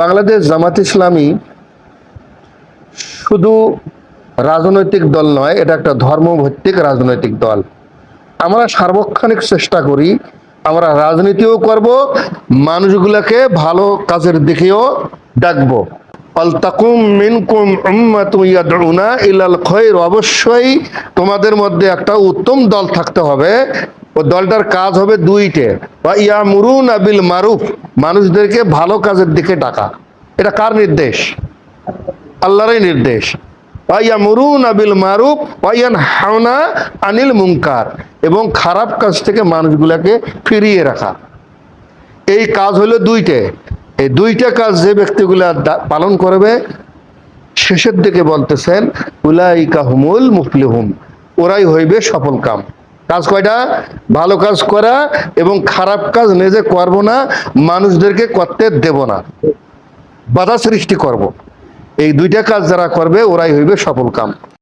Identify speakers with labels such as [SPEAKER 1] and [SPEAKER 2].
[SPEAKER 1] বাংলাদেশ জামাত ইসলামী শুধু রাজনৈতিক দল নয়, এটা একটা ধর্মভিত্তিক রাজনৈতিক দল। আমরা সার্বক্ষণিক চেষ্টা করি, আমরা রাজনীতিও করব, মানুষগুলোকে ভালো কাজের দিকেও ডাকবো। আলতাকুম মিনকুম উম্মাতুন ইলাল খায়র অবশ্যই তোমাদের মধ্যে একটা উত্তম দল থাকতে হবে। ও দলটার কাজ হবে দুইটে। বা ইয়া মুরুন আবিল মারুফ। মানুষদেরকে ভালো কাজের দিকে ডাকা। এটা কার নির্দেশ? আল্লাহরই নির্দেশ। আবিল মারুফ। হাওনা আনিল মুনকার। এবং খারাপ কাজ থেকে মানুষগুলোকে ফিরিয়ে রাখা। এই কাজ হলো দুইটে। এই দুইটা কাজ যে ব্যক্তিগুলা পালন করবে, শেষের দিকে বলতেছেন, উলাইকা হুমুল মুফলিহুম ওরাই হইবে সফল কাম। কাজ কয়টা? ভালো কাজ করা এবং খারাপ কাজ নিজে করব না, মানুষদেরকে করতে দেব না। বাধা সৃষ্টি করব। এই দুইটা কাজ যারা করবে, ওরাই হইবে সফল কাম।